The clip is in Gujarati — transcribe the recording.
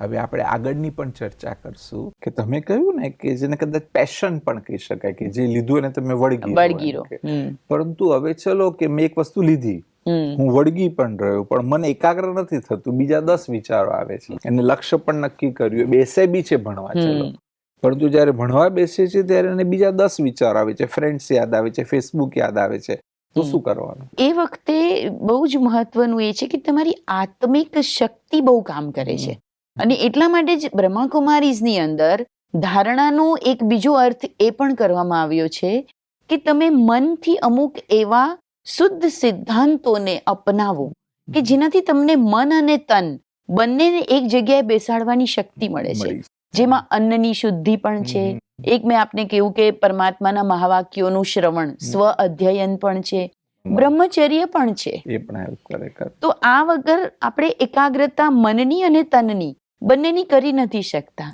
હવે આપણે આગળની પણ ચર્ચા કરશું કે તમે કહ્યું ને કે જેને કદાચ પેશન પણ કહી શકાય કે જે લીધું એને તમે વળગી વળગીરો પરંતુ હવે ચલો કે મેં એક વસ્તુ લીધી. હું વળગી પણ રહ્યો પણ મને એકાગ્ર નથી થતું. બીજા દસ વિચારો આવે છે. અને લક્ષ્ય પણ નક્કી કર્યું. બેસે બી છે ભણવા ચલો. પરંતુ જ્યારે ભણવા બેસે છે ત્યારે એને બીજા દસ વિચારો આવે છે. ફ્રેન્ડ્સ યાદ આવે છે ફેસબુક યાદ આવે છે. તો શું કરવાનું? એ વખતે બહુ જ મહત્વનું એ છે કે તમારી આત્મિક શક્તિ બહુ કામ કરે છે. અને એટલા માટે જ બ્રહ્માકુમારીઝની અંદર ધારણાનો એક બીજો અર્થ એ પણ કરવામાં આવ્યો છે કે તમે મનથી અમુક એવા શુદ્ધ સિદ્ધાંતોને અપનાવો કે જેનાથી તમને મન અને તન બંનેને એક જગ્યાએ બેસાડવાની શક્તિ મળે છે. જેમાં અન્નની શુદ્ધિ પણ છે. એક મેં આપને કહ્યું કે પરમાત્માના મહાવાક્યોનું શ્રવણ સ્વ અધ્યયન પણ છે. બ્રહ્મચર્ય પણ છે. એ પણ હેલ્પ કરે કરે તો આ વગર આપણે એકાગ્રતા મનની અને તનની બંનેની કરી નથી શકતા.